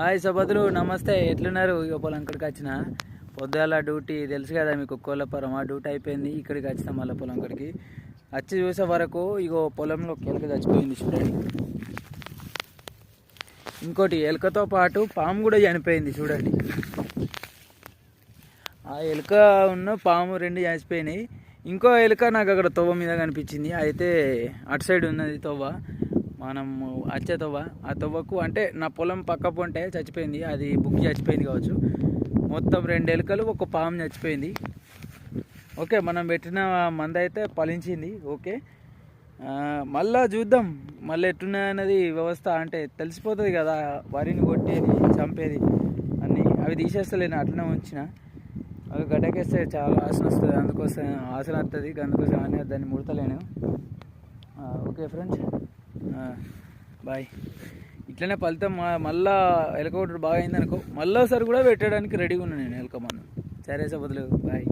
Hi సబదులు నమస్తే. ఎట్లున్నారు? ఇక పొలం ఇక్కడికి వచ్చిన. పొద్దుల డ్యూటీ తెలుసు కదా మీకు కోళ్ళపురం. ఆ డ్యూటీ అయిపోయింది ఇక్కడికి వచ్చిన మళ్ళీ పొలం ఇక్కడికి వచ్చి చూసే వరకు ఇగో పొలంలో ఎలుక చచ్చిపోయింది చూడండి. ఇంకోటి ఎలుకతో పాటు పాము కూడా చనిపోయింది చూడండి. ఆ ఎలుక ఉన్న పాము రెండు చనిపోయినాయి ఇంకో ఎలుక నాకు అక్కడ తవ్వ మీద కనిపించింది. అయితే అటు సైడ్ ఉన్నది తవ్వ మనం వచ్చే తవ్వ ఆ తవ్వకు అంటే నా పొలం పక్క పొంటే చచ్చిపోయింది. అది బుక్ చచ్చిపోయింది కావచ్చు. మొత్తం రెండు ఎలుకలు ఒక పాము చచ్చిపోయింది. ఓకే మనం పెట్టిన మంద అయితే ఫలించింది. ఓకే. మళ్ళా చూద్దాం. మళ్ళీ ఎట్టున్నది వ్యవస్థ అంటే తెలిసిపోతుంది కదా. వరిని కొట్టేది చంపేది అన్నీ. అవి తీసేస్తలేను అట్లనే ఉంచిన. అవి గడ్డకేస్తే చాలా ఆసన వస్తుంది. అందుకోసం ఆసన వస్తుంది అందుకోసం అని దాన్ని ముడతలేను. Okay friends. బాయ్. ఇట్లనే ఫలితం మళ్ళా ఎలక బాగా అయింది అనుకో మళ్ళీ ఒకసారి కూడా పెట్టడానికి రెడీగా ఉన్నాను నేను ఎలక సరే సరే సబదులు బాయ్.